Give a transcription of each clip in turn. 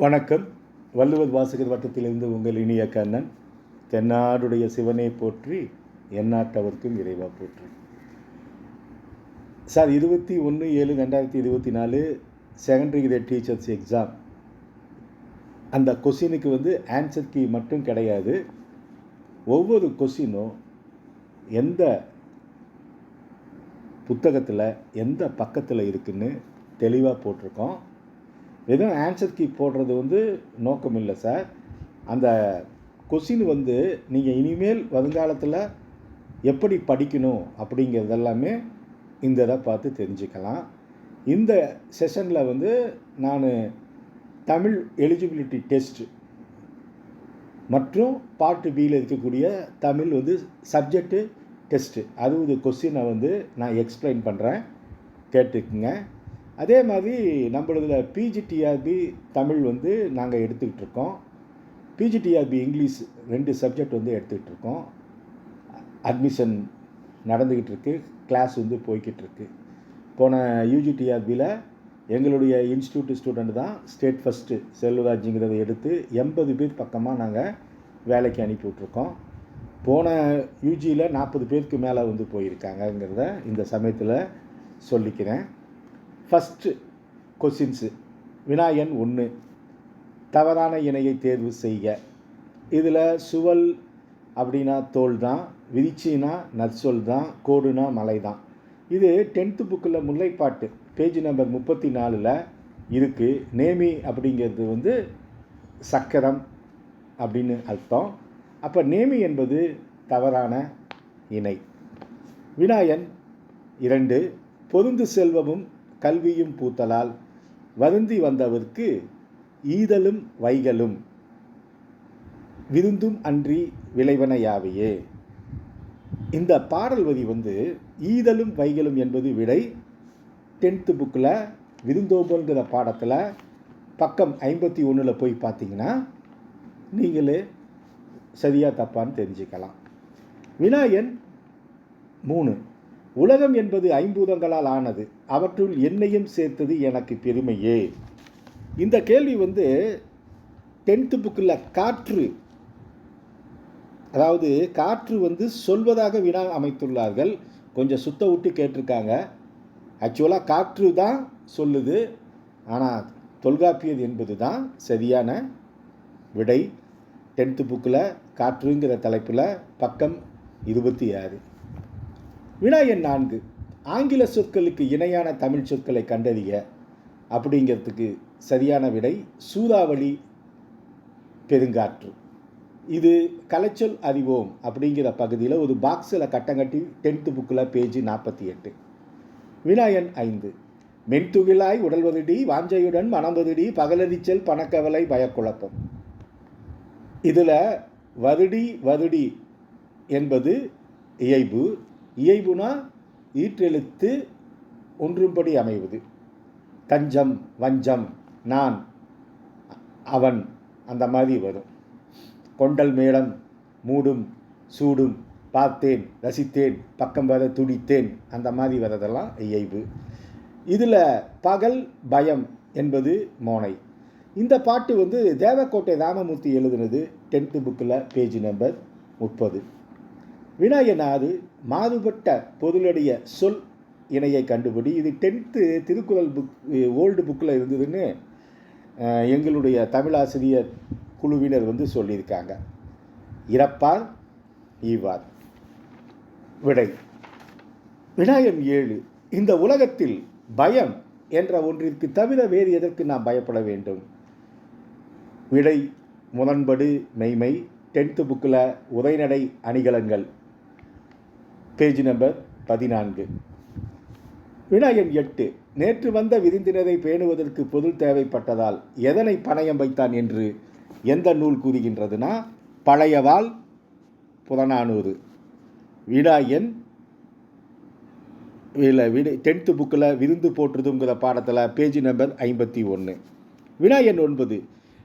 வணக்கம். வள்ளுவர் வாசகர் வட்டத்திலிருந்து உங்கள் இனிய கண்ணன் தென்னாடுடைய சிவனை போற்றி எந்நாட்டவர்க்கும் இறைவா போற்றி. சார் இருபத்தி ஒன்று ஏழு ரெண்டாயிரத்தி இருபத்தி நாலு செகண்டரி கிரேட் டீச்சர்ஸ் எக்ஸாம் அந்த கொஷினுக்கு வந்து ஆன்சர் கீ மட்டும் கிடையாது. ஒவ்வொரு கொஷினும் எந்த புத்தகத்தில் எந்த பக்கத்தில் இருக்குன்னு தெளிவாக போட்டிருக்கோம். வெறும் ஆன்சர் கீ போடுறது வந்து நோக்கம் இல்லை சார் அந்த கொஷின் வந்து நீங்கள் இனிமேல் வருங்காலத்தில் எப்படி படிக்கணும் அப்படிங்கிறது எல்லாமே இந்த இதை பார்த்து தெரிஞ்சுக்கலாம். இந்த செஷனில் வந்து நான் தமிழ் எலிஜிபிலிட்டி டெஸ்ட் மற்றும் பார்ட் பியில் இருக்கக்கூடிய தமிழ் வந்து சப்ஜெக்டு டெஸ்ட்டு அறுபது கொஸ்டினை வந்து நான் எக்ஸ்பிளைன் பண்ணுறேன் கேட்டுக்குங்க. அதே மாதிரி நம்மளதுல பிஜிடிஆர்பி தமிழ் வந்து நாங்கள் எடுத்துக்கிட்டு இருக்கோம் பிஜிடிஆர்பி இங்கிலீஷ் ரெண்டு சப்ஜெக்ட் வந்து எடுத்துக்கிட்டு இருக்கோம் அட்மிஷன் நடந்துக்கிட்டு இருக்கு கிளாஸ் வந்து போய்கிட்டு இருக்கு போன யூஜிடிஆர்பியில் எங்களுடைய இன்ஸ்டியூட் ஸ்டூடெண்ட் தான் ஸ்டேட் ஃபஸ்ட்டு செல்வராஜுங்கிறத எடுத்து எண்பது பேர் பக்கமாக நாங்கள் வேலைக்கு அனுப்பி விட்ருக்கோம் போன யூஜியில் நாற்பது பேருக்கு மேலே வந்து போயிருக்காங்கங்கிறத இந்த சமயத்தில் சொல்லிக்கிறேன். ஃபஸ்ட்டு கொஸ்டின்ஸு வினாயன் ஒன்று தவறான இணையை தேர்வு செய்க. இதில் சுவல் அப்படின்னா தோல் தான் விரிச்சினா நற்சொல் தான் கோடுனா மலை தான் இது டென்த்து புக்கில் முல்லைப்பாட்டு. பேஜ் நம்பர் முப்பத்தி நாலில் இருக்குது நேமி அப்படிங்கிறது வந்து சக்கரம் அப்படின்னு அர்த்தம். அப்போ நேமி என்பது தவறான இணை. வினாயன் இரண்டு பொருந்து செல்வமும் கல்வியும் பூத்தலால் வருந்தி வந்தவர்க்கு ஈதலும் வைகளும். விருந்தும் அன்றி விளைவன யாவையே. இந்த பாடல் வரி வந்து ஈதலும் வைகளும் என்பது விடை டென்த்து புக்கில் விருந்தோம்பல்ங்கிற பாடத்தில் பக்கம் ஐம்பத்தி ஒன்றில் போய் பார்த்தீங்கன்னா நீங்களே சரியாக தப்பான்னு தெரிஞ்சுக்கலாம். வினாயன் மூணு. உலகம் என்பது ஐம்பூதங்களால் ஆனது. அவற்றுள் என்னையும் சேர்த்தது எனக்கு பெருமையே. இந்த கேள்வி வந்து டென்த்து புக்கில் காற்று அதாவது காற்று வந்து சொல்வதாக வினா அமைத்துள்ளார்கள். கொஞ்சம் சுத்த விட்டு கேட்டிருக்காங்க. ஆக்சுவலாக காற்று தான் சொல்லுது ஆனால் தொல்காப்பியது என்பது தான் சரியான விடை. டென்த்து புக்கில் காற்றுங்கிற தலைப்பில் பக்கம் இருபத்தி ஆறு. வினா எண் நான்கு. ஆங்கில சொற்களுக்கு இணையான தமிழ் சொற்களை கண்டறிய அப்படிங்கிறதுக்கு சரியான விடை சூறாவளி பெருங்காற்று. இது கலைச்சொல் அறிவோம் அப்படிங்கிற பகுதியில் ஒரு பாக்ஸில் கட்டங்கட்டி டென்த்து புக்கில் பேஜ் நாற்பத்தி எட்டு. வினாயன் ஐந்து. மென்துகிலாய் உடல்வதுடி வாஞ்சையுடன் மனம்பதுடி பகலரிச்சல் பணக்கவலை பயக்குழப்பம். இதில் வருடி வருடி என்பது இயைபு. இயைபுனா ஈற்றெழுத்து ஒன்றும்படி அமைவது. கஞ்சம் வஞ்சம் நான் அவன் அந்த மாதிரி வரும். கொண்டல் மேளம் மூடும் சூடும் பார்த்தேன் ரசித்தேன் பக்கம் வர துடித்தேன் அந்த மாதிரி வரதெல்லாம் இயைபு. இதில் பகல் பயம் என்பது மோனை. இந்த பாட்டு வந்து தேவக்கோட்டை ராமமூர்த்தி எழுதுனது டென்த்து புக்கில் பேஜ் நம்பர் முப்பது. விநாயகநாது மாறுபட்ட பொருளுடைய சொல் இணையை கண்டுபிடி. இது டென்த்து திருக்குறள் புக் ஓல்டு புக்கில் இருந்ததுன்னு எங்களுடைய தமிழாசிரியர் குழுவினர் வந்து சொல்லியிருக்காங்க. இறப்பார் ஈவார். விடை. விநாயகம் ஏழு இந்த உலகத்தில் பயம் என்ற ஒன்றிற்கு தவிர வேறு எதற்கு நாம் பயப்பட வேண்டும்? விடை முரண்படு மெய்மை. டென்த்து புக்கில் உரைநடை அணிகலங்கள் பேஜ் நம்பர் பதினான்கு. வினாயம் எட்டு நேற்று வந்த விருந்தினரை பேணுவதற்கு பொருள் தேவைப்பட்டதால் எதனை பணயம் வைத்தான் என்று எந்த நூல் கூறுகின்றதுனா பழையவாள் புறநானூறு. விடாயன் இல்லை விடு டென்த்து புக்கில் விருந்து போற்றுதுங்கிற பாடத்தில் பேஜ் நம்பர் ஐம்பத்தி ஒன்று வினாயன் ஒன்பது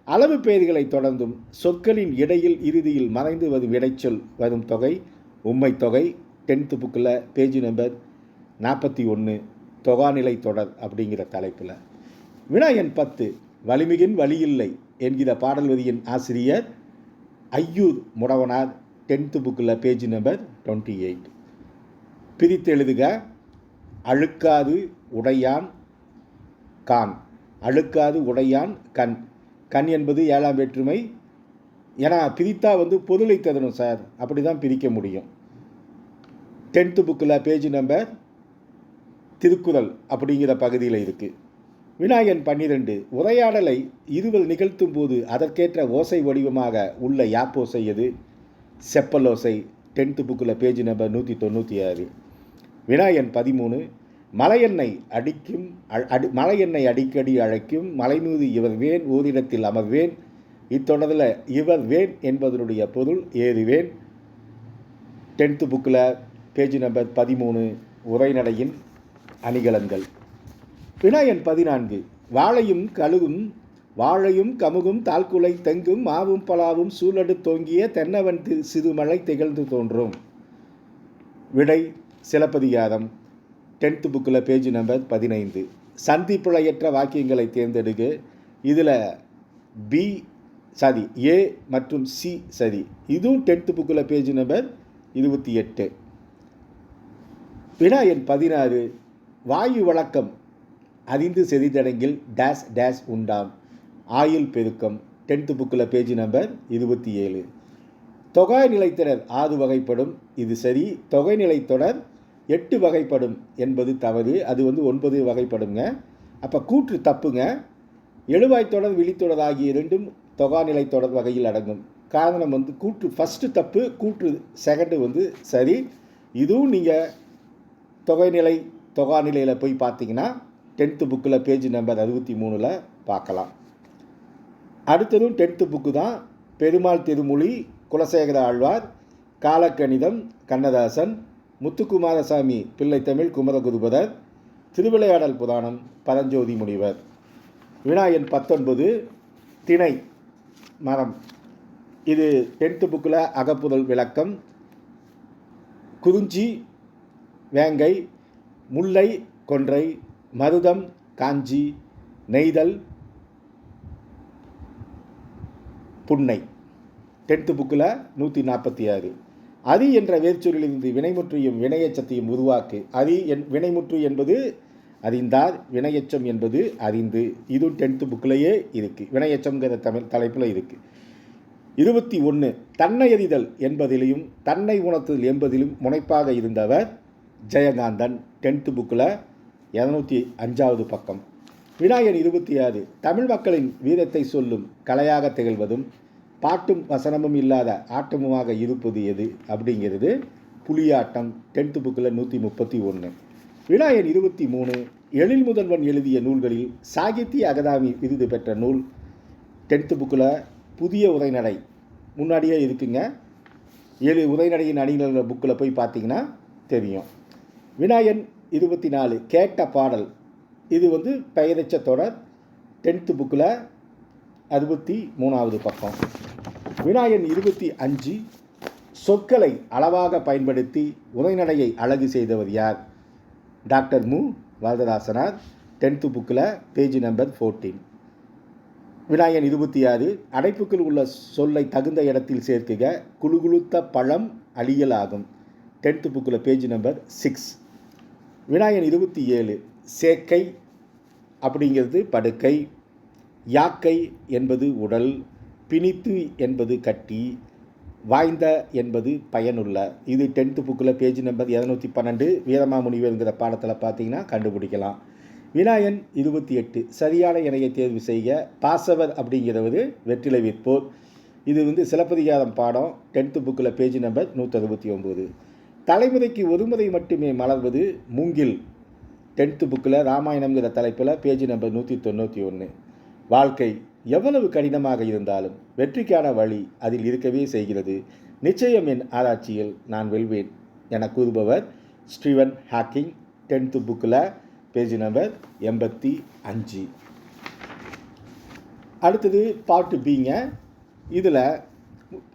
அளவு பெயர்களை தொடர்ந்தும் சொற்களின் இடையில் இறுதியில் மறைந்து வரும் இடைச்சொல் வரும் தொகை உண்மை தொகை டென்த்து புக்கில் பேஜ் நம்பர் நாற்பத்தி ஒன்று தொகாநிலை தொடர் அப்படிங்கிற தலைப்பில். வினாயன் பத்து வலிமிகின் வழியில்லை என்கிற பாடல்வதியின் ஆசிரியர் ஐயூர் முடவனார் டென்த்து புக்கில் பேஜ் நம்பர் டுவெண்ட்டி எயிட். பிரித்து எழுதுக அழுக்காது உடையான் கான். அழுக்காது உடையான் கண். கண் என்பது ஏழாம் வேற்றுமை. ஏன்னா பிரித்தா வந்து பொருளை தரணும் சார். அப்படி தான் பிரிக்க முடியும். டென்த்து புக்கில் பேஜ் நம்பர் திருக்குறள் அப்படிங்கிற பகுதியில் இருக்குது விநாயகன் பன்னிரெண்டு உரையாடலை இருவர் நிகழ்த்தும் போது அதற்கேற்ற ஓசை வடிவமாக உள்ள யாப்போசை எது? செப்பலோசை டென்த்து புக்கில் பேஜ் நம்பர் நூற்றி தொண்ணூற்றி ஆறு. விநாயகன் பதிமூணு மலையெண்ணெய் அடிக்கும் அடி மலையெண்ணெய் அடிக்கடி அழைக்கும் மலை மீது இவர் வேன் ஓரிடத்தில் அமர்வேன் இத்தொடரில் இவர் வேன் என்பதனுடைய பொருள் ஏறுவேன். டென்த்து புக்கில் பேஜ் நம்பர் பதிமூணு உரைநடையின் அணிகலன்கள். வினாயன் பதினான்கு வாழையும் கழுகும் வாழையும் கமுகும் தாழ்குலை தெங்கும் மாவும் பலாவும் சூழடு தோங்கிய தென்னவன் சிறுமலை திகழ்ந்து தோன்றும். விடை சிலப்பதிகாரம் டென்த்து புக்கில் பேஜ் நம்பர் பதினைந்து. சந்திப்புழையற்ற வாக்கியங்களை தேர்ந்தெடுக்க இதில் பி சரி ஏ மற்றும் சி சரி. இதுவும் டென்த்து புக்கில் பேஜ் நம்பர் இருபத்தி எட்டு. வினா எண் பதினாறு வாயு வழக்கம். அறிந்து செதிதடங்கில் டேஸ் டேஸ் உண்டாம். ஆயுள் பெருக்கம். டென்த்து புக்கில் பேஜ் நம்பர் இருபத்தி ஏழு. தொகை நிலைத்தொடர் ஆறு வகைப்படும். இது சரி தொகை நிலைத்தொடர் எட்டு வகைப்படும் என்பது தவறு. அது வந்து ஒன்பது வகைப்படுங்க அப்போ கூற்று தப்புங்க. எழுவாய் தொடர் விழித்தொடர் ஆகிய இரண்டும் தொகாநிலை தொடர் வகையில் அடங்கும். காரணம் வந்து கூற்று ஃபஸ்ட்டு தப்பு கூற்று செகண்டு வந்து சரி. இதுவும் நீங்கள் தொகைநிலை தொகாநிலையில் போய் பார்த்தீங்கன்னா டென்த்து புக்கில் பேஜ் நம்பர் அறுபத்தி மூணில் பார்க்கலாம். அடுத்ததும் டென்த்து புக்கு தான் பெருமாள் திருமொழி குலசேகர ஆழ்வார் காலக்கணிதம் கண்ணதாசன் முத்துக்குமாரசாமி பிள்ளைத்தமிழ் குமரகுருபதர் திருவிளையாடல் புராணம் பரஞ்சோதி முனிவர். வினாயன் பத்தொன்பது திணை மரம். இது டென்த்து புக்கில் அகப்புதல் விளக்கம். குறிஞ்சி வேங்கை முல்லை கொன்றை மருதம் காஞ்சி நெய்தல் புன்னை. டென்த்து புக்கில் நூற்றி நாற்பத்தி ஆறு. அரி என்ற வேர்ச்சொல்லிலிருந்து வினைமுற்றியும் வினையச்சத்தையும் உருவாக்கு. அரி என் வினைமுற்று என்பது அறிந்தார் வினையச்சம் என்பது அறிந்து. இதுவும் டென்த்து புக்கிலேயே இருக்குது வினையச்சம்ங்கிற தமிழ் தலைப்பில் இருக்குது இருபத்தி ஒன்று தன்னை எறிதல் என்பதிலையும் தன்னை உணர்த்தல் என்பதிலும் முனைப்பாக இருந்தவர் ஜெயகாந்தன் டென்த்து புக்கில் இரநூத்தி அஞ்சாவது பக்கம். விநாயகன் இருபத்தி ஆறு தமிழ் மக்களின் வீரத்தை சொல்லும் கலையாக திகழ்வதும் பாட்டும் வசனமும் இல்லாத ஆட்டமுமாக இருப்பது எது அப்படிங்கிறது புலியாட்டம் டென்த்து புக்கில் நூற்றி முப்பத்தி ஒன்று. விநாயகன் இருபத்தி மூணு எழில் முதல்வன் எழுதிய நூல்களில் சாகித்ய அகதாமி விருது பெற்ற நூல் டென்த்து புக்கில் புதிய உரைநடை. முன்னாடியே இருக்குங்க. ஏழு உரைநடையின் அணிகள் புக்கில் போய் பார்த்தீங்கன்னா தெரியும். விநாயகன் இருபத்தி நாலு கேட்ட பாடல். இது வந்து பெயரச்ச தொடர் டென்த்து புக்கில் அறுபத்தி மூணாவது பக்கம். விநாயகன் இருபத்தி அஞ்சு சொற்களை அளவாக பயன்படுத்தி உரைநடையை அழகு செய்தவர் யார்? டாக்டர் மு. வரதராசனார் டென்த்து புக்கில் பேஜ் நம்பர் ஃபோர்டீன் விநாயகன் இருபத்தி ஆறு அடைப்புக்குள் உள்ள சொல்லை தகுந்த இடத்தில் சேர்க்குக குழுகுழுத்த பழம் அழியல் ஆகும் டென்த்து புக்கில் பேஜ் நம்பர் சிக்ஸ் விநாயகன் இருபத்தி ஏழு சேக்கை அப்படிங்கிறது படுக்கை யாக்கை என்பது உடல் பிணித்து என்பது கட்டி வாய்ந்த என்பது பயனுள்ள. இது டென்த்து புக்கில் பேஜ் நம்பர் இரநூத்தி பன்னெண்டு வீரமாமுனிவருங்கிற பாடத்தில் பார்த்தீங்கன்னா கண்டுபிடிக்கலாம். விநாயகன் இருபத்தி எட்டு சரியான இணையை தேர்வு செய்ய பாசவர் அப்படிங்கிறவர் வெற்றிலை விற்போர். இது வந்து சிலப்பதிகாரம் பாடம் டென்த்து புக்கில் பேஜ் நம்பர் நூற்றி அறுபத்தி ஒம்பது தலைமுறைக்கு ஒருமுறை மட்டுமே மலர்வது மூங்கில். டென்த்து புக்கில் ராமாயணம்ங்கிற தலைப்பில் பேஜ் நம்பர் நூற்றி தொண்ணூற்றி ஒன்று வாழ்க்கை எவ்வளவு கடினமாக இருந்தாலும் வெற்றிக்கான வழி அதில் இருக்கவே செய்கிறது. நிச்சயம் என் ஆராய்ச்சியில் நான் வெல்வேன் என கூறுபவர் ஸ்டீவன் ஹாக்கிங் டென்த்து புக்கில் பேஜ் நம்பர் எண்பத்தி அஞ்சு. அடுத்தது பாட்டு பிங்க இதில்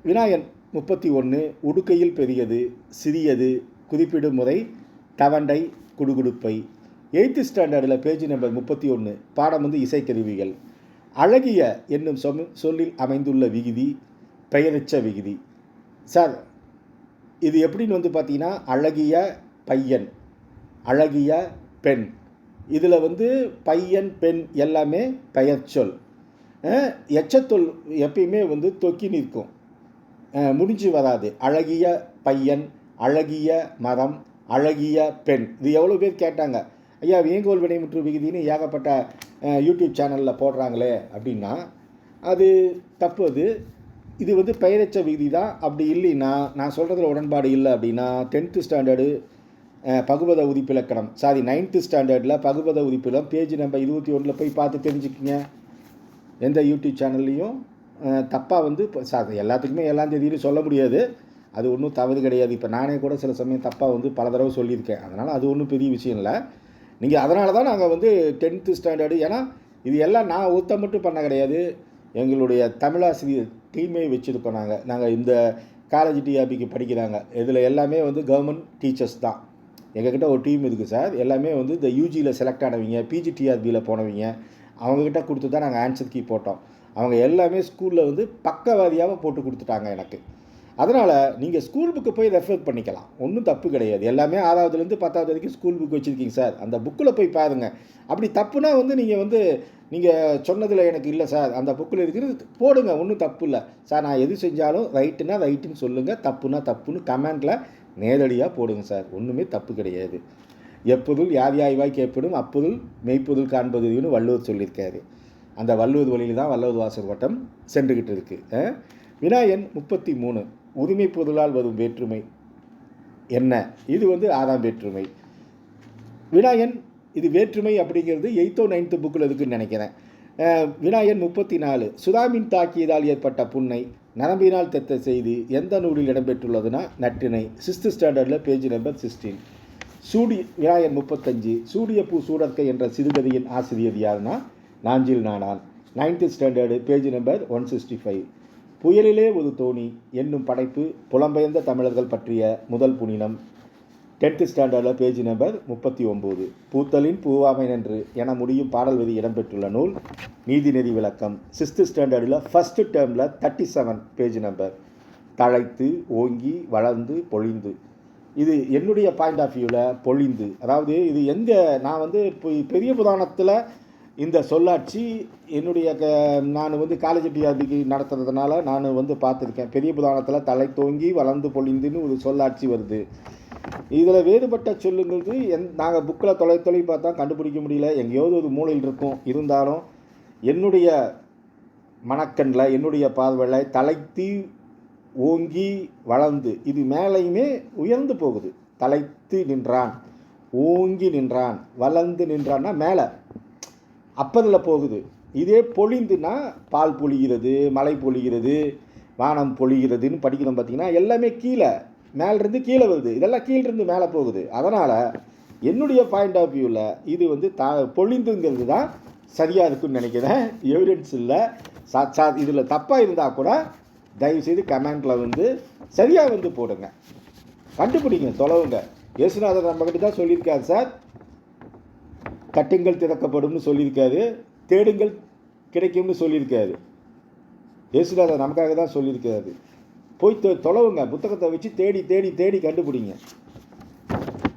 விநாயகன் முப்பத்தி ஒன்று உடுக்கையில் பெரியது சிறியது குறிப்பிடும் முறை தவண்டை குடுகுடுப்பை. எயித்து ஸ்டாண்டர்டில் பேஜ் நம்பர் முப்பத்தி ஒன்று பாடம் வந்து இசைக்கருவிகள். அழகிய என்னும் சொம் சொல்லில் அமைந்துள்ள விகுதி பெயரெச்ச விகுதி. சார் இது எப்படின்னு வந்து பார்த்தீங்கன்னா அழகிய பையன் அழகிய பெண். இதில் வந்து பையன் பெண் எல்லாமே பெயர்ச்சொல். எச்சத்தொல் எப்பயுமே வந்து தொக்கி நிற்கும். முடிஞ்சு வராது. அழகிய பையன் அழகிய மரம் அழகிய பெண். இது எவ்வளோ பேர் கேட்டாங்க ஐயா வேங்கோல் வினைமுற்று விகுதின்னு ஏகப்பட்ட யூடியூப் சேனலில் போடுறாங்களே அப்படின்னா அது தப்பு அது. இது வந்து பெயரச்ச விகுதி தான். அப்படி இல்லைன்னா நான் சொல்கிறதுல உடன்பாடு இல்லை அப்படின்னா டென்த்து ஸ்டாண்டர்டு பகுபத உதிப்பிலக்கணம். சாரி நைன்த்து ஸ்டாண்டர்டில் பகுபத உதிப்பிலம் பேஜ் நம்பர் இருபத்தி ஒன்றில் போய் பார்த்து தெரிஞ்சுக்கிங்க. எந்த யூடியூப் சேனல்லையும் தப்பாக வந்து இப்போ சார் எல்லாத்துக்குமே எல்லாம் தேதியிலும் சொல்ல முடியாது. அது ஒன்றும் தவறு கிடையாது. இப்போ நானே கூட சில சமயம் தப்பாக வந்து பல தடவை சொல்லியிருக்கேன். அதனால் அது ஒன்றும் பெரிய விஷயம் இல்லை. நீங்கள் அதனால தான் நாங்கள் வந்து டென்த்து ஸ்டாண்டர்டு ஏன்னா இது எல்லாம் நான் ஒருத்த மட்டும் பண்ண கிடையாது. எங்களுடைய தமிழாசிரியர் டீமே வச்சுருக்கோம் நாங்கள் நாங்கள் இந்த காலேஜ் டிஆர்பிக்கு படிக்கிறாங்க. இதில் எல்லாமே வந்து கவர்மெண்ட் டீச்சர்ஸ் தான். எங்ககிட்ட ஒரு டீம் இருக்குது சார் எல்லாமே வந்து இந்த யூஜியில் செலக்ட் ஆனவங்க பிஜிடிஆர்பியில் போனவங்க அவங்கக்கிட்ட கொடுத்து தான் நாங்கள் ஆன்சர் கீ போட்டோம். அவங்க எல்லாமே ஸ்கூலில் வந்து பக்கவாதியாக போட்டு கொடுத்துட்டாங்க எனக்கு. அதனால் நீங்கள் ஸ்கூல் புக்கு போய் ரெஃபர் பண்ணிக்கலாம். ஒன்றும் தப்பு கிடையாது. எல்லாமே ஆறாவதுலேருந்து பத்தாவது வரைக்கும் ஸ்கூல் புக் வச்சுருக்கீங்க சார். அந்த புக்கில் போய் பாருங்கள் அப்படி தப்புனா வந்து நீங்கள் வந்து நீங்கள் சொன்னதில் எனக்கு இல்லை சார். அந்த புக்கில் இருக்கிறது போடுங்க. ஒன்றும் தப்பு இல்லை. சார் நான் எது செஞ்சாலும் ரைட்டுனா ரைட்டுன்னு சொல்லுங்கள் தப்புனா தப்புன்னு கமெண்டில் நேரடியாக போடுங்க சார். ஒன்றுமே தப்பு கிடையாது. எப்பொருள் யார் யாய்வாய் கேட்படும் அப்பொருள் மெய்ப்பொருள் காண்பதுன்னு வள்ளுவர் சொல்லியிருக்காரு. அந்த வள்ளுவது வழியில் தான் வல்லவது வாசர் வட்டம் சென்றுக்கிட்டு இருக்குது வினாயன் முப்பத்தி மூணு உரிமை பொருளால் வரும் வேற்றுமை என்ன? இது வந்து ஆறாம் வேற்றுமை. வினாயன் இது வேற்றுமை அப்படிங்கிறது எயித்தோ நைன்த்து புக்கில் இருக்குன்னு நினைக்கிறேன். வினாயன் முப்பத்தி நாலு சுதாமின் தாக்கியதால் ஏற்பட்ட புண்ணை நரம்பினால் தெத்த செய்தி எந்த நூலில் இடம்பெற்றுள்ளதுன்னா நற்றினை சிஸ்து ஸ்டாண்டர்டில் பேஜ் நம்பர் சிக்ஸ்டீன். சூடி விநாயகர் முப்பத்தஞ்சு சூடியப்பூ சூடற்கை என்ற சிறுகதையின் ஆசிரியர் யாருன்னா Nanjil Nadan ninth standard page number one sixty five. புயலிலே ஒரு தோணி என்னும் படைப்பு புலம்பெயர்ந்த தமிழர்கள் பற்றிய முதல் புனினம் டென்த்து ஸ்டாண்டர்டில் பேஜ் நம்பர் முப்பத்தி ஒம்பது. பூத்தலின் பூவாமை நன்று என முடியும் பாடல் வரி இடம்பெற்றுள்ள நூல் நீதிநெறி விளக்கம். சிக்ஸ்த்து ஸ்டாண்டர்டில் ஃபஸ்ட்டு டேர்மில் தேர்ட்டி செவன் பேஜ் நம்பர். தழைத்து ஓங்கி வளர்ந்து பொழிந்து. இது என்னுடைய பாயிண்ட் ஆஃப் வியூவில் பொழிந்து. அதாவது இது எங்கே நான் வந்து இப்போ பெரிய புராணத்தில் இந்த சொல்லாட்சி என்னுடைய க நான் வந்து காலேஜ் டிஆர்பிக்கு நடத்துறதுனால நான் வந்து பார்த்துருக்கேன். பெரிய புதானத்தில் தலை தோங்கி வளர்ந்து பொழிந்துன்னு ஒரு சொல்லாட்சி வருது. இதில் வேறுபட்ட சொல்லுங்கிறது எந் நாங்கள் புக்கில் தொலை தொலை பார்த்தா கண்டுபிடிக்க முடியல. எங்கேயாவது ஒரு மூலையில் இருக்கும். இருந்தாலும் என்னுடைய மணக்கண்ணில் என்னுடைய பார்வையில் தலைத்து ஓங்கி வளர்ந்து இது மேலேயுமே உயர்ந்து போகுது. தலைத்து நின்றான் ஓங்கி நின்றான் வளர்ந்து நின்றான்னா மேலே. அப்பதில் போகுது. இதே பொழிந்துனா பால் பொழிகிறது மழை பொழிகிறது வானம் பொழிகிறதுன்னு படிக்கிறோம் பார்த்தீங்கன்னா எல்லாமே கீழே மேலேருந்து கீழே வருது. இதெல்லாம் கீழிருந்து மேலே போகுது. அதனால் என்னுடைய பாயிண்ட் ஆஃப் வியூவில் இது வந்து த பொழிந்துங்கிறது தான் சரியாக இருக்குன்னு நினைக்கிறேன். எவிடன்ஸ் இல்லை. சா சா இதில் தப்பாக இருந்தால் கூட தயவுசெய்து கமெண்டில் வந்து சரியாக வந்து போடுங்க. கண்டுபிடிங்க தொலைவுங்க. இயேசுநாதர் நம்மக்கிட்ட தான் சொல்லியிருக்காரு சார். கட்டுங்கள் திறக்கப்படும்னு சொல்லியிருக்காரு. தேடுங்கள் கிடைக்கும்னு சொல்லியிருக்காரு. இயேசுநாதர் நமக்காக தான் சொல்லியிருக்காரு. போய் தொ தொலைவுங்க. புத்தகத்தை வச்சு தேடி தேடி தேடி கண்டுபிடிங்க.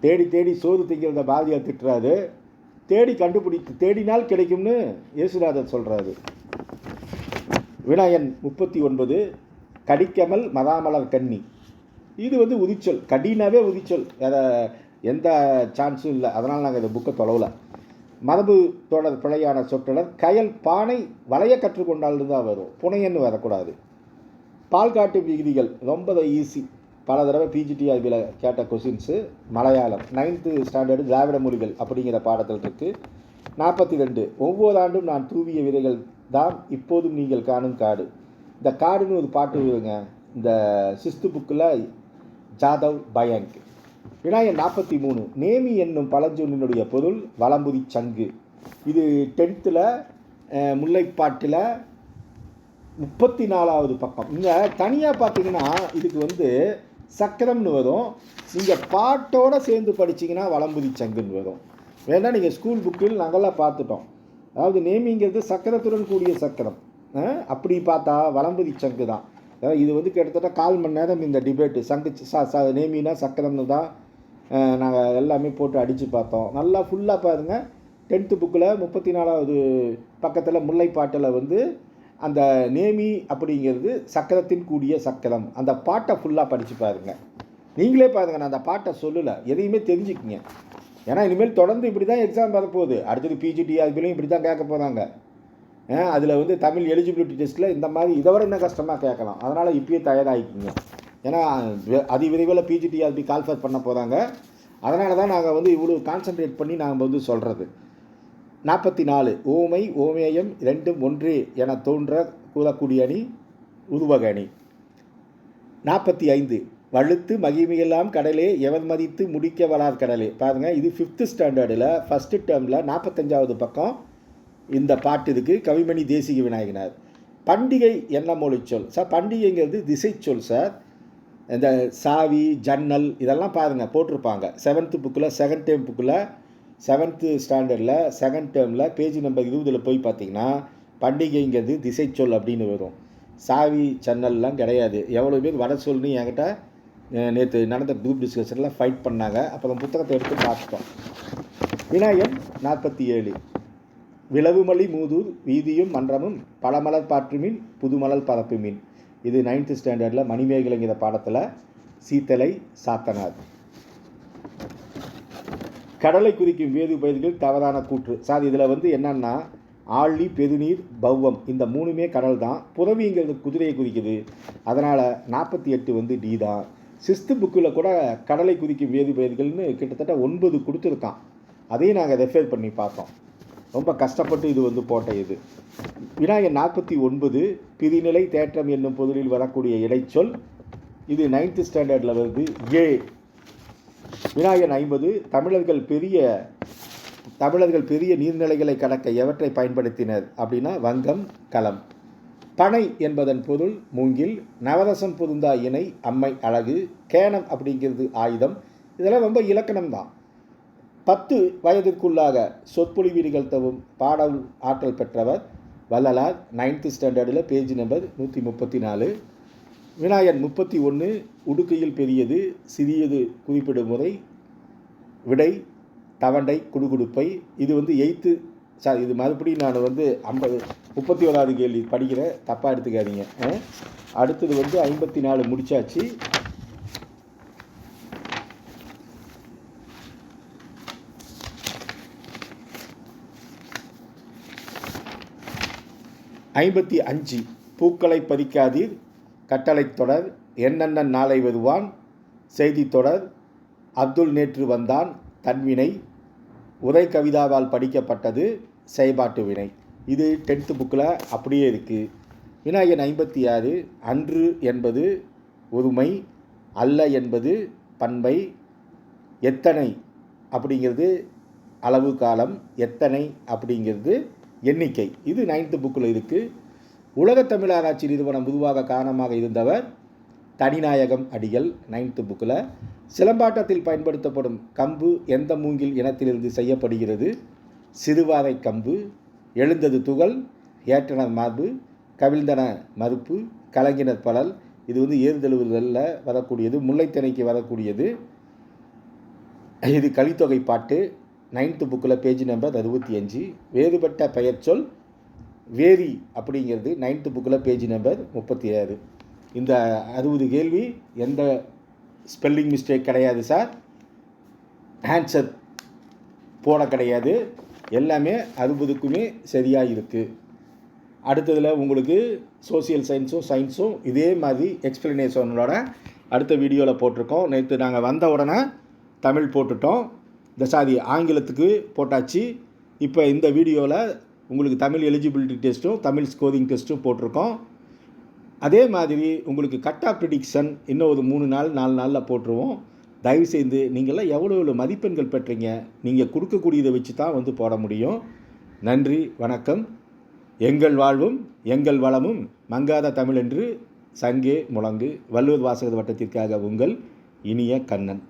தேடி தேடி சோறு திங்கிறத பாரதியார் திட்டுறாரு. தேடி கண்டுபிடித்து தேடினால் கிடைக்கும்னு இயேசுநாதர் சொல்கிறாரு விநாயகன் முப்பத்தி ஒன்பது கடிக்கமல் மதாமலர் கன்னி. இது வந்து உதிச்சொல். கடினாவே உதிச்சொல். வேற எந்த சான்ஸும் இல்லை. அதனால் நாங்கள் இந்த புக்கை தொலைவில். மரபு தொடர் பிழையான சொற்றொடர் கயல் பானை வளைய கற்றுக்கொண்டாலும் தான் வரும். புனையன்னு வரக்கூடாது. பால்காட்டு விகுதிகள் ரொம்ப ஈஸி பல தடவை பிஜிடிஆர்பியில் கேட்ட கொஷின்ஸு மலையாளம் நைன்த்து ஸ்டாண்டர்டு திராவிட மொழிகள் அப்படிங்கிற பாடத்தில் இருக்குது நாற்பத்தி ரெண்டு ஒவ்வொரு ஆண்டும் நான் தூவிய விதைகள் தான் இப்போதும் நீங்கள் காணும் காடு. இந்த காடுன்னு ஒரு பாட்டு வருங்க. இந்த சிஸ்து புக்கில் ஜாதவ் பயங்க். விநாயகர் நாற்பத்தி மூணு. நேமி என்னும் பழஞ்சொல்லினுடைய பொருள் வலம்புரி சங்கு. இது டென்த்தில் முல்லைப்பாட்டில் முப்பத்தி நாலாவது பக்கம். இங்கே தனியாக பார்த்தீங்கன்னா இதுக்கு வந்து சக்கரம்னு வரும். நீங்கள் பாட்டோடு சேர்ந்து படிச்சீங்கன்னா வலம்புரி சங்குன்னு வரும். வேணா நீங்கள் ஸ்கூல் புக்கில் நாங்கள்லாம் பார்த்துட்டோம். அதாவது நேமிங்கிறது சக்கரத்துடன் கூடிய சக்கரம். அப்படி பார்த்தா வலம்புரி சங்கு தான் இது வந்து கிட்டத்தட்ட கால் மணி நேரம் இந்த டிபேட்டு சங்கு சா நேமினா சக்கரம்னு தான் நாங்கள் எல்லாமே போட்டு அடித்து பார்த்தோம். நல்லா ஃபுல்லாக பாருங்கள் டென்த்து புக்கில் முப்பத்தி நாலாவது பக்கத்தில் முல்லைப்பாட்டில் வந்து அந்த நேமி அப்படிங்கிறது சக்கரத்தின் கூடிய சக்கரம். அந்த பாட்டை ஃபுல்லாக படித்து பாருங்கள் நீங்களே பாருங்கள் நான் அந்த பாட்டை சொல்லலை. எதையுமே தெரிஞ்சுக்கிங்க. ஏன்னா இனிமேல் தொடர்ந்து இப்படி தான் எக்ஸாம் வரப்போகுது. அடுத்தது பிஜிடி அதுபோலையும் இப்படி தான் கேட்க போகிறாங்க அதில் வந்து தமிழ் எலிஜிபிலிட்டி டெஸ்ட்டில் இந்த மாதிரி இதை விட இன்னும் கஷ்டமாக கேட்கலாம். அதனால் இப்பயே தயாராகிக்குங்க. ஏன்னா அதி விரைவில் பிஜிடிஆர்பி கால்ஃபர் பண்ண போகிறாங்க அதனால தான் நாங்கள் வந்து இவ்வளோ கான்சென்ட்ரேட் பண்ணி நாங்கள் வந்து சொல்கிறது நாற்பத்தி நாலு ஓமை ஓமேயம் ரெண்டும் ஒன்று என தோன்ற கூறக்கூடிய அணி உருவக அணி. நாற்பத்தி ஐந்து வழுத்து மகிமையெல்லாம் கடலே எவர் மதித்து முடிக்க வளார் கடலே. பாருங்கள் இது ஃபிஃப்த்து ஸ்டாண்டர்டில் ஃபஸ்ட்டு டேர்மில் நாற்பத்தஞ்சாவது பக்கம் இந்த பாட்டு இருக்கு கவிமணி தேசிக விநாயகனார். பண்டிகை என்ன மொழிச்சொல் சார் பண்டிகைங்கிறது திசை சொல் சார். இந்த சாவி ஜன்னல் இதெல்லாம் பாருங்கள் போட்டிருப்பாங்க. செவன்த்து புக்கில் செகண்ட் டேர்ம் புக்கில் செவன்த்து ஸ்டாண்டர்டில் செகண்ட் டேர்மில் பேஜ் நம்பர் இருபதில் போய் பார்த்தீங்கன்னா பண்டிகைங்கிறது திசை சொல் அப்படின்னு வரும். சாவி ஜன்னல்லாம் கிடையாது. எவ்வளோ பேர் வட சொல்னு என்கிட்ட நேற்று நடந்த குரூப் டிஸ்கஷனில் ஃபைட் பண்ணாங்க. அப்புறம் புத்தகத்தை எடுத்து பார்த்துட்டோம். விநாயகன் நாற்பத்தி ஏழு. விளவுமலி மூதூர் வீதியும் மன்றமும் பழமலர் பாற்றுமின் புதுமலர் பரப்புமின். இது நைன்த்து ஸ்டாண்டர்டில் மணிமேகலைங்கிற பாடத்தில் சீத்தலை சாத்தனார். கடலை குதிக்கும் வேது பயிர்கள் தவறான கூற்று. சார் இதில் வந்து என்னன்னா ஆழி பெருநீர் பௌவம் இந்த மூணுமே கடல் தான் புறவிங்கிறது குதிரையை குறிக்குது அதனால் நாற்பத்தி எட்டு வந்து டி தான். சிஸ்து புக்கில் கூட கடலை குதிக்கும் வேது பயிர்கள்னு கிட்டத்தட்ட ஒன்பது கொடுத்துருக்கான். அதையும் நாங்கள் ரெஃபர் பண்ணி பார்த்தோம். ரொம்ப கஷ்டப்பட்டு இது வந்து போட்ட இது. விநாயகர் நாற்பத்தி ஒன்பது பிரிநிலை தேற்றம் என்னும் பொருளில் வரக்கூடிய இடைச்சொல். இது நைன்த்து ஸ்டாண்டர்டில் வருது. ஏ. விநாயகன் ஐம்பது தமிழர்கள் பெரிய தமிழர்கள் பெரிய நீர்நிலைகளை கடக்க எவற்றை பயன்படுத்தினர் அப்படின்னா வங்கம் களம் பனை என்பதன் பொருள் மூங்கில் நவரசம் பொருந்தா இணை அம்மை அழகு கேனம் அப்படிங்கிறது ஆயுதம். இதெல்லாம் ரொம்ப இலக்கணம் தான் பத்து வயதிற்குள்ளாக சொற்பொழிவு நிகழ்த்தவும் பாடல் ஆற்றல் பெற்றவர் வள்ளலார் நைன்த்து ஸ்டாண்டர்டில் பேஜ் நம்பர் நூற்றி முப்பத்தி நாலு விநாயகன் முப்பத்தி ஒன்று உடுக்கையில் பெரியது சிறியது குறிப்பிடும் முறை விடை தவண்டை குடுகுடுப்பை. இது வந்து எயித்து சார் இது மறுபடியும் நான் வந்து ஐம்பது முப்பத்தி ஓராவது கேள்வி படிக்கிறேன் தப்பாக எடுத்துக்காதீங்க அடுத்தது வந்து ஐம்பத்தி நாலு முடிச்சாச்சு. ஐம்பத்தி அஞ்சு. பூக்களை பறிக்காதீர். கட்டளைத் தொடர். என்னென்ன நாளை வருவான் செய்தி தொடர். அப்துல் நேற்று வந்தான். தன்வினை. உரை கவிதாவால் படிக்கப்பட்டது செயல்பாட்டு வினை. இது டென்த்து புக்கில் அப்படியே இருக்குது விநாயகன் ஐம்பத்தி ஆறு. அன்று என்பது ஒருமை அல்ல என்பது பண்பை. எத்தனை அப்படிங்கிறது அளவு காலம். எத்தனை அப்படிங்கிறது எண்ணிக்கை. இது நைன்த்து புக்கில் இருக்குது உலகத் தமிழாராய்ச்சி நிறுவனம் உருவாக காரணமாக இருந்தவர் தனிநாயகம் அடிகள் நைன்த்து புக்கில் சிலம்பாட்டத்தில் பயன்படுத்தப்படும் கம்பு எந்த மூங்கில் இனத்திலிருந்து செய்யப்படுகிறது? சிறுவாதை கம்பு எழுந்தது துகள் ஏற்றனர் மார்பு கவிழ்ந்தன மறுப்பு கலங்கினர் பலல். இது வந்து ஏறுதழுவுதலில் வரக்கூடியது முல்லைத்திணைக்கு வரக்கூடியது. இது கலித்தொகை பாட்டு. நைன்த்து புக்கில் பேஜ் நம்பர் அறுபத்தி அஞ்சு. வேறுபட்ட பெயர்ச்சொல் வேரி அப்படிங்கிறது நைன்த்து புக்கில் பேஜ் நம்பர் முப்பத்தி ஆறு இந்த அறுபது கேள்வி எந்த ஸ்பெல்லிங் மிஸ்டேக் கிடையாது சார் ஆன்சர் போட கிடையாது. எல்லாமே அறுபதுக்குமே சரியாக இருக்குது அடுத்ததில் உங்களுக்கு சோசியல் சயின்ஸும் சயின்ஸும் இதே மாதிரி எக்ஸ்பிளனேஷனோட அடுத்த வீடியோவில் போட்டிருக்கோம். நேற்று நாங்கள் வந்த உடனே தமிழ் போட்டுட்டோம். இந்த சாதி ஆங்கிலத்துக்கு போட்டாச்சு. இப்போ இந்த வீடியோவில் உங்களுக்கு தமிழ் எலிஜிபிலிட்டி டெஸ்ட்டும் தமிழ் ஸ்கோரிங் டெஸ்ட்டும் போட்டிருக்கோம். அதே மாதிரி உங்களுக்கு கட் ஆஃப் ப்ரிடிக்ஷன் இன்னும் ஒரு மூணு நாள் நாலு நாளில் போட்டுருவோம். தயவுசெய்து நீங்கள்லாம் எவ்வளோ எவ்வளோ மதிப்பெண்கள் பெற்றீங்க? நீங்கள் கொடுக்கக்கூடியதை வச்சு தான் வந்து போட முடியும். நன்றி வணக்கம். எங்கள் வாழ்வும் எங்கள் வளமும் மங்காத தமிழ் என்று சங்கே முழங்கு வள்ளுவர் வாசகர் வட்டத்திற்காக உங்கள் இனிய கண்ணன்.